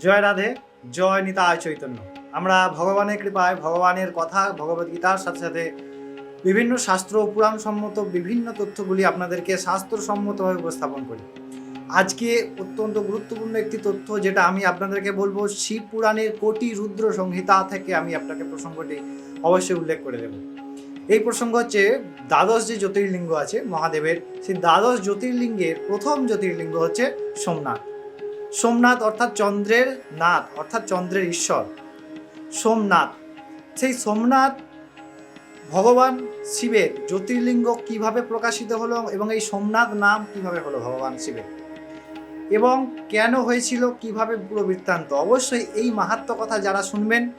জয় রাধে, জয় নিতায় চৈতন্য। আমরা ভগবানের কৃপায়, ভগবানের কথা ভগবদ গীতার সাথে সাথে বিভিন্ন শাস্ত্র পুরাণ সম্মত বিভিন্ন তথ্যগুলি আপনাদেরকে শাস্ত্রসম্মতভাবে উপস্থাপন করি। আজকে অত্যন্ত গুরুত্বপূর্ণ একটি তথ্য যেটা আমি আপনাদেরকে বলব, শিব পুরাণের কোটি রুদ্র সংহিতা থেকে আমি আপনাকে প্রসঙ্গটি অবশ্যই উল্লেখ করে দেব। এই প্রসঙ্গ হচ্ছে দ্বাদশ যে জ্যোতির্লিঙ্গ আছে মহাদেবের, সেই দ্বাদশ জ্যোতির্লিঙ্গের প্রথম জ্যোতির্লিঙ্গ হচ্ছে সোমনাথ। সোমনাথ অর্থাৎ চন্দ্রের নাথ, অর্থাৎ চন্দ্রের ঈশ্বর, সোমনাথ। সেই সোমনাথ ভগবান শিবের জ্যোতির্লিঙ্গ কীভাবে প্রকাশিত হলো এবং এই সোমনাথ নাম কীভাবে হলো ভগবান শিবের? এবং কেন হয়েছিল, কীভাবে পুরো বৃত্তান্ত? অবশ্যই এই মাহাত্ম কথা যারা শুনবেন,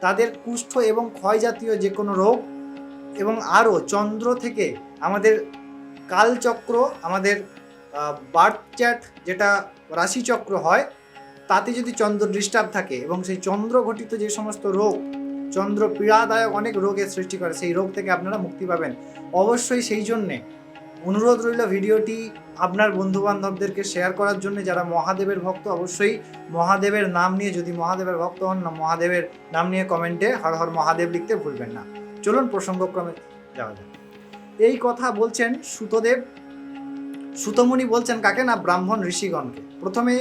তাদের কুষ্ঠ এবং ক্ষয় জাতীয় যে কোনো রোগ এবং আরও চন্দ্র থেকে আমাদের কালচক্র, আমাদের বার্থ চ্যাট যেটা রাশিচক্র হয়, তাতে যদি চন্দ্র ডিস্টার্ব থাকে এবং সেই চন্দ্র ঘটিত যে সমস্ত রোগ, চন্দ্র পীড়াদায়ক অনেক রোগের সৃষ্টি করে, সেই রোগ থেকে আপনারা মুক্তি পাবেন। অবশ্যই সেই জন্যে অনুরোধ রইল ভিডিওটি আপনার বন্ধু বান্ধবদেরকে শেয়ার করার জন্য। যারা মহাদেবের ভক্ত, অবশ্যই মহাদেবের নাম নিয়ে, যদি মহাদেবের ভক্ত হন, না মহাদেবের নাম নিয়ে কমেন্টে হর হর মহাদেব লিখতে ভুলবেন না। চলুন প্রসঙ্গক্রমে যাওয়া যাক। এই কথা বলছেন সুতদেব সুতমুনি বলছেন কাকে না ব্রাহ্মণ ঋষিগণকে? প্রথমে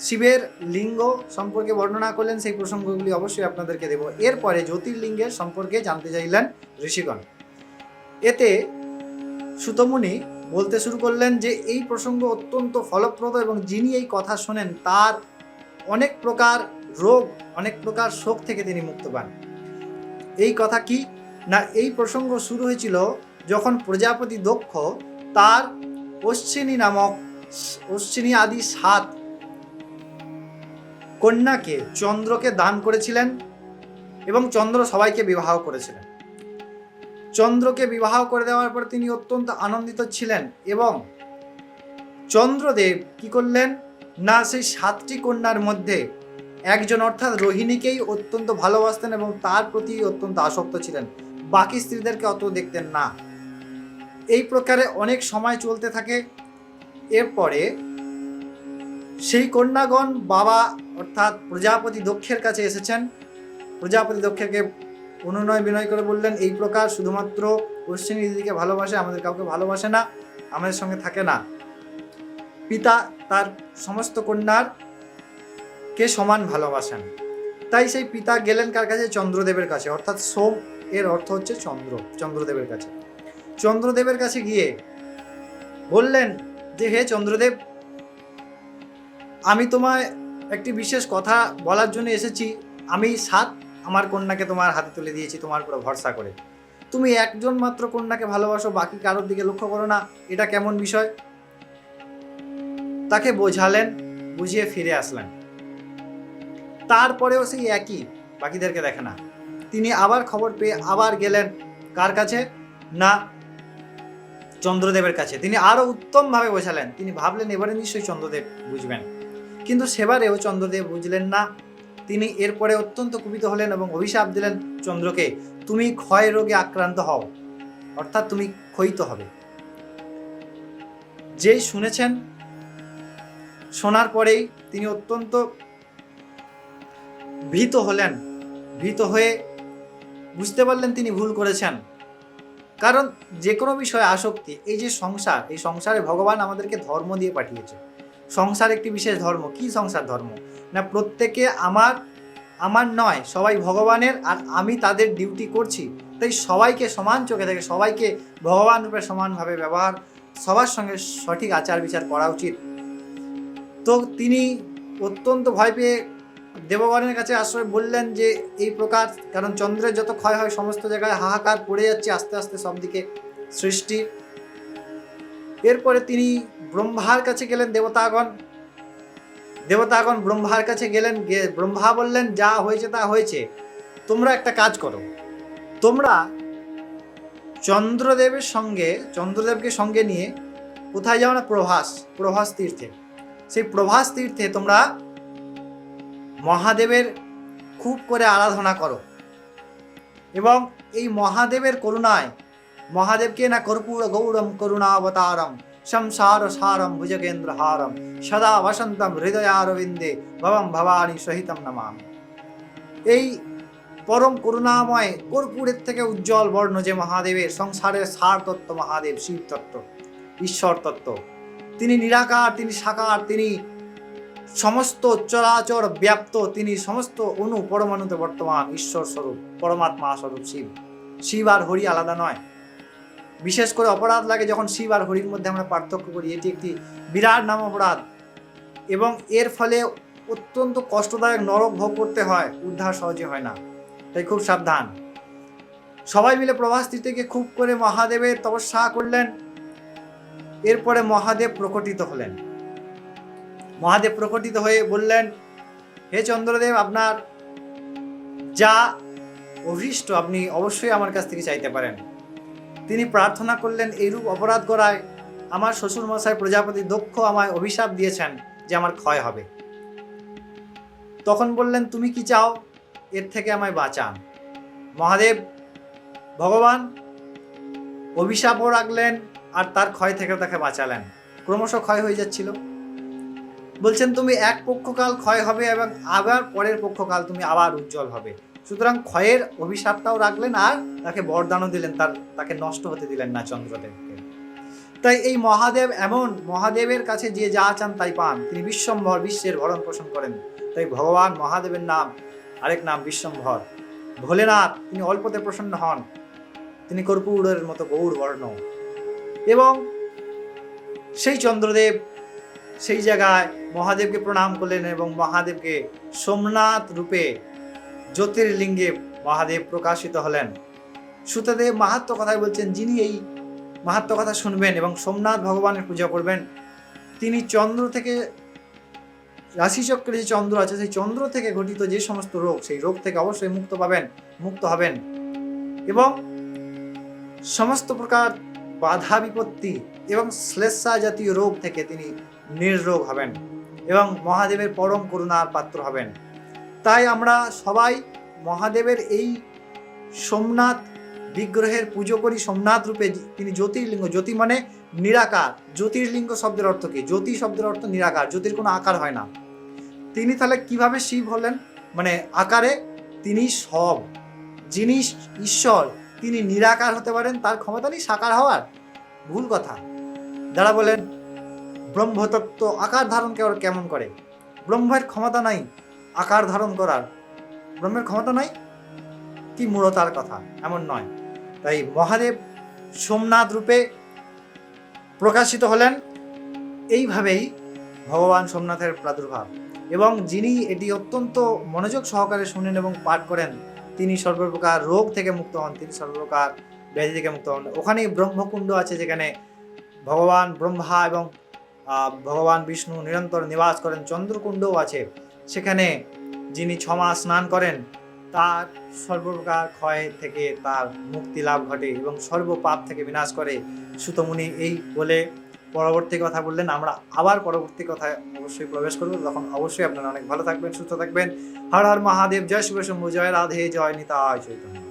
শিবের লিঙ্গ সম্পর্কে বর্ণনা করলেন, সেই প্রসঙ্গগুলি অবশ্যই আপনাদেরকে দেব। এরপরে জ্যোতির্লিঙ্গের সম্পর্কে জানতে চাইলেন ঋষিগণ। এতে সুতমুনি বলতে শুরু করলেন যে, এই প্রসঙ্গ অত্যন্ত ফলপ্রদ এবং যিনি এই কথা শোনেন, তার অনেক প্রকার রোগ, অনেক প্রকার শোক থেকে তিনি মুক্ত পান। এই কথা কি? না, এই প্রসঙ্গ শুরু হয়েছিল যখন প্রজাপতি দক্ষ তার অশ্বিনী নামক অশ্বিনী আদি সাত কন্যাকে চন্দ্রকে দান করেছিলেন এবং চন্দ্র সবাইকে বিবাহ করেছিলেন। চন্দ্রকে বিবাহ করে দেওয়ার পর তিনি অত্যন্ত আনন্দিত ছিলেন এবং চন্দ্রদেব কি করলেন? না, সেই সাতটি কন্যার মধ্যে একজন, অর্থাৎ রোহিণীকেই অত্যন্ত ভালোবাসতেন এবং তার প্রতি অত্যন্ত আসক্ত ছিলেন। বাকি স্ত্রীদেরকে অত দেখতেন না। এই প্রকারে অনেক সময় চলতে থাকে। এরপরে সেই কন্যাগণ বাবা অর্থাৎ প্রজাপতি দক্ষের কাছে এসেছেন। প্রজাপতি দক্ষকে অনুনয় বিনয় করে বললেন, এই প্রকার শুধুমাত্র অশ্বিনী দিদিকে ভালোবাসে, আমাদের কাউকে ভালোবাসে না, আমাদের সঙ্গে থাকে না। পিতা তার সমস্ত কন্যার কে সমান ভালোবাসেন। তাই সেই পিতা গেলেন কার কাছে? চন্দ্রদেবের কাছে। অর্থাৎ সোম এর অর্থ হচ্ছে চন্দ্র, চন্দ্রদেবের কাছে। চন্দ্রদেবের কাছে গিয়ে বললেন যে, হে চন্দ্রদেব, আমি তোমায় একটি বিশেষ কথা বলার জন্য এসেছি। আমি সাত, আমার কন্যাকে তোমার হাতে তুলে দিয়েছি, তোমার উপরে ভরসা করে। তুমি একজন মাত্র কন্যাকে ভালোবাসো, বাকি কারোর দিকে লক্ষ্য করো না। এটা কেমন বিষয়? তাকে বোঝালেন, বুঝিয়ে ফিরে আসলেন। তারপরেও সেই একই, বাকিদেরকে দেখে না। তিনি আবার খবর পেয়ে আবার গেলেন, কার কাছে? না চন্দ্রদেবের কাছে। তিনি আরও উত্তমভাবে বোঝালেন তিনি ভাবলেন, এবারে নিশ্চয়ই চন্দ্রদেব বুঝবেন। কিন্তু সেবারেও চন্দ্রদেব বুঝলেন না। তিনি এরপরে অত্যন্ত কুপিত হলেন এবং অভিশাপ দিলেন চন্দ্রকে, তুমি ক্ষয় রোগে আক্রান্ত হও, অর্থাৎ তুমি ক্ষয়িত হবে। যেই শুনেছেন, শোনার পরেই তিনি অত্যন্ত ভীত হলেন। ভীত হয়ে বুঝতে পারলেন তিনি ভুল করেছেন। কারণ যে কোনো বিষয়ে আসক্তি, এই যে সংসার, এই সংসারে ভগবান আমাদেরকে ধর্ম দিয়ে পাঠিয়েছে। সংসার একটি বিশেষ ধর্ম। কি সংসার ধর্ম? না, প্রত্যেকে আমার আমার নয়, সবাই ভগবানের আর আমি তাদের ডিউটি করছি। তাই সবাইকে সমান চোখে থেকে সবাইকে ভগবান রূপে সমানভাবে ব্যবহার, সবার সঙ্গে সঠিক আচার বিচার করা উচিত। তো তিনি অত্যন্ত ভয় পেয়ে দেবগণের কাছে আশ্রয় বললেন যে, এই প্রকার, কারণ চন্দ্রের যত ক্ষয় হয়, সমস্ত জায়গায় হাহাকার পড়ে যাচ্ছে, আস্তে আস্তে সব দিকে সৃষ্টি। এরপরে তিনি ব্রহ্মার কাছে গেলেন দেবতাগণ। দেবতাগণ ব্রহ্মার কাছে গেলেন ব্রহ্মা বললেন, যা হয়েছে তা হয়েছে। তোমরা একটা কাজ করো। তোমরা চন্দ্রদেবের সঙ্গে, চন্দ্রদেবকে সঙ্গে নিয়ে কোথায় যাও না, প্রভাস প্রভাস তীর্থে। সেই প্রভাস তীর্থে তোমরা মহাদেবের খুব করে আরাধনা করো। এবং এই মহাদেবের করুণায়, মহাদেবকে না কর্পূর গৌরম করুণাবতারম, সংসার সারম ভুজগেন্দ্র হারম সদা বসন্তম হৃদয়ারবিন্দে ভবম ভবানী সহিতম নমাম। এই পরম করুণাময় কর্পূরের থেকে উজ্জ্বল বর্ণ যে মহাদেবের সংসারের সার তত্ত্ব মহাদেব শিব তত্ত্ব ঈশ্বর তত্ত্ব তিনি নিরাকার, তিনি সাকার, তিনি সমস্ত চরাচর ব্যাপ্ত, তিনি সমস্ত অনু পরমাণুতে বর্তমান ঈশ্বর স্বরূপ, পরমাত্মা স্বরূপ শিব। শিব আর হরি আলাদা নয়। বিশেষ করে অপরাধ লাগে যখন শিব আর হরির মধ্যে আমরা পার্থক্য করি। এটি একটি বিরাট নাম অপরাধ। এবং এর ফলে অত্যন্ত কষ্টদায়ক নরক ভোগ করতে হয়, উদ্ধার সহজে হয় না। তাই খুব সাবধান। সবাই মিলে প্রভাস থেকে খুব করে মহাদেবের তপস্যা করলেন। এরপরে মহাদেব প্রকটিত হলেন। মহাদেব প্রকটিত হয়ে বললেন, হে চন্দ্রদেব, আপনার যা অভীষ্ট আপনি অবশ্যই আমার কাছ থেকে চাইতে পারেন। তিনি প্রার্থনা করলেন, এইরূপ অপরাধ করায় আমার শ্বশুর মশাই প্রজাপতি দক্ষ আমায় অভিশাপ দিয়েছেন যে আমার ক্ষয় হবে। তখন বললেন, তুমি কি চাও? এর থেকে আমায় বাঁচান। মহাদেব ভগবান অভিশাপও রাখলেন আর তার ক্ষয় থেকে তাকে বাঁচালেন। ক্রমশ ক্ষয় হয়ে যাচ্ছিল। বলছেন, তুমি এক পক্ষকাল ক্ষয় হবে এবং আবার পরের পক্ষকাল তুমি আবার উজ্জ্বল হবে। সুতরাং ক্ষয়ের অভিশাপটাও রাখলেন আর তাকে বরদানও দিলেন, তার, তাকে নষ্ট হতে দিলেন না চন্দ্রদেবকে। তাই এই মহাদেব এমন, মহাদেবের কাছে যে যা চান তাই পান। তিনি বিশ্বম্ভর বিশ্বের ভরণ পোষণ করেন। তাই ভগবান মহাদেবের নাম, আরেক নাম বিশ্বম্ভর। ভোলেনাথ, তিনি অল্পতে প্রসন্ন হন। তিনি কর্পূরের মতো গৌর বর্ণ। এবং সেই চন্দ্রদেব সেই জায়গায় মহাদেবকে প্রণাম করলেন এবং মহাদেবকে সোমনাথ রূপে জ্যোতির্লিঙ্গে মহাদেব প্রকাশিত হলেন। সুতদেব মাহাত্ম কথায় বলছেন, যিনি এই মাহাত্ম কথা শুনবেন এবং সোমনাথ ভগবানের পূজা করবেন, তিনি চন্দ্র থেকে রাশিচক্রে যে চন্দ্র আছে, সেই চন্দ্র থেকে ঘটিত যে সমস্ত রোগ, সেই রোগ থেকে অবশ্যই মুক্ত পাবেন, মুক্ত হবেন। এবং সমস্ত প্রকার বাধা বিপত্তি এবং শ্লেষা জাতীয় রোগ থেকে তিনি নির্রোগ হবেন এবং মহাদেবের পরম করুণার পাত্র হবেন। তাই আমরা সবাই মহাদেবের এই সোমনাথ বিগ্রহের পুজো করি। সোমনাথ রূপে তিনি জ্যোতির্লিঙ্গ, জ্যোতি মানে নিরাকার। জ্যোতির্লিঙ্গ শব্দের অর্থ কি? জ্যোতি শব্দের অর্থ নিরাকার, জ্যোতির কোনো আকার হয় না। তিনি তাহলে কীভাবে শিব হলেন? মানে আকারে তিনি সব। যিনি ঈশ্বর, তিনি নিরাকার হতে পারেন, তার ক্ষমতা নেই, সাকার হওয়ার। ভুল কথা। যারা বলেন ব্রহ্মতত্ত্ব আকার ধারণ কেমন করে? ব্রহ্মের ক্ষমতা নাই, আকার ধারণ করার। ব্রহ্মের ক্ষমতা নাই? কি মূলতার কথা, এমন নয়। তাই মহাদেব সোমনাথ রূপে প্রকাশিত হলেন। এইভাবেই ভগবান সোমনাথের প্রাদুর্ভাব। এবং যিনি এটি অত্যন্ত মনোযোগ সহকারে শুনেন এবং পাঠ করেন, তিনি সর্বপ্রকার রোগ থেকে মুক্ত হন, তিনি সর্বপ্রকার ব্যাধি থেকে মুক্ত হন। ওখানেই ব্রহ্মকুণ্ড আছে যেখানে ভগবান ব্রহ্মা এবং ভগবান বিষ্ণু নিরন্তর নিবাস করেন, চন্দ্রকুণ্ডও আছে। সেখানে যিনি ছমা স্নান করেন, তার সর্বপ্রকার ক্ষয় থেকে তার মুক্তি লাভ ঘটে এবং সর্বপাপ থেকে বিনাশ করে। সুতমুনি এই বলে পরবর্তী কথা বললেন। আমরা আবার পরবর্তী কথায় অবশ্যই প্রবেশ করব। তখন অবশ্যই আপনারা অনেক ভালো থাকবেন, সুস্থ থাকবেন। হর হর মহাদেব, জয় শিব শম্ভু, জয় রাধে, জয় নিতায় চৈতন্য।